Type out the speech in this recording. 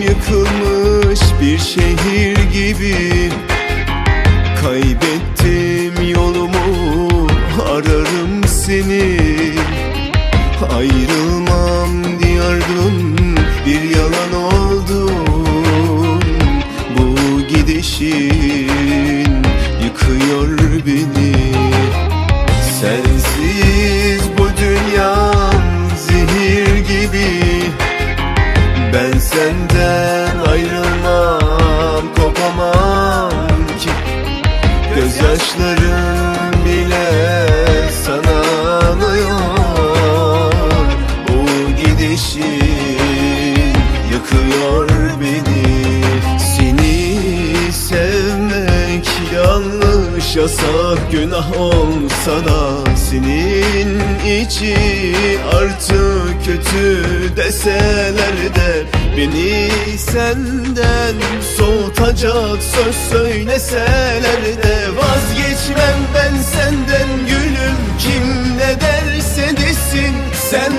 yıkılmış bir şehir gibi. Kaybettim yolumu ararım seni. Ayrılmam diyordun bir yalan oldun Bu gidişin yıkıyor beni. Sensiz Ben senden ayrılmam kopamam ki. Gözyaşlarım bile sana ağlıyor Bu gidişin yıkıyor beni. Seni sevmek yanlış yasak günah olsa da Senin içi artık kötü deseler de Beni senden soğutacak söz söyleseler de Vazgeçmem ben senden gülüm. Kim ne derse desin Sen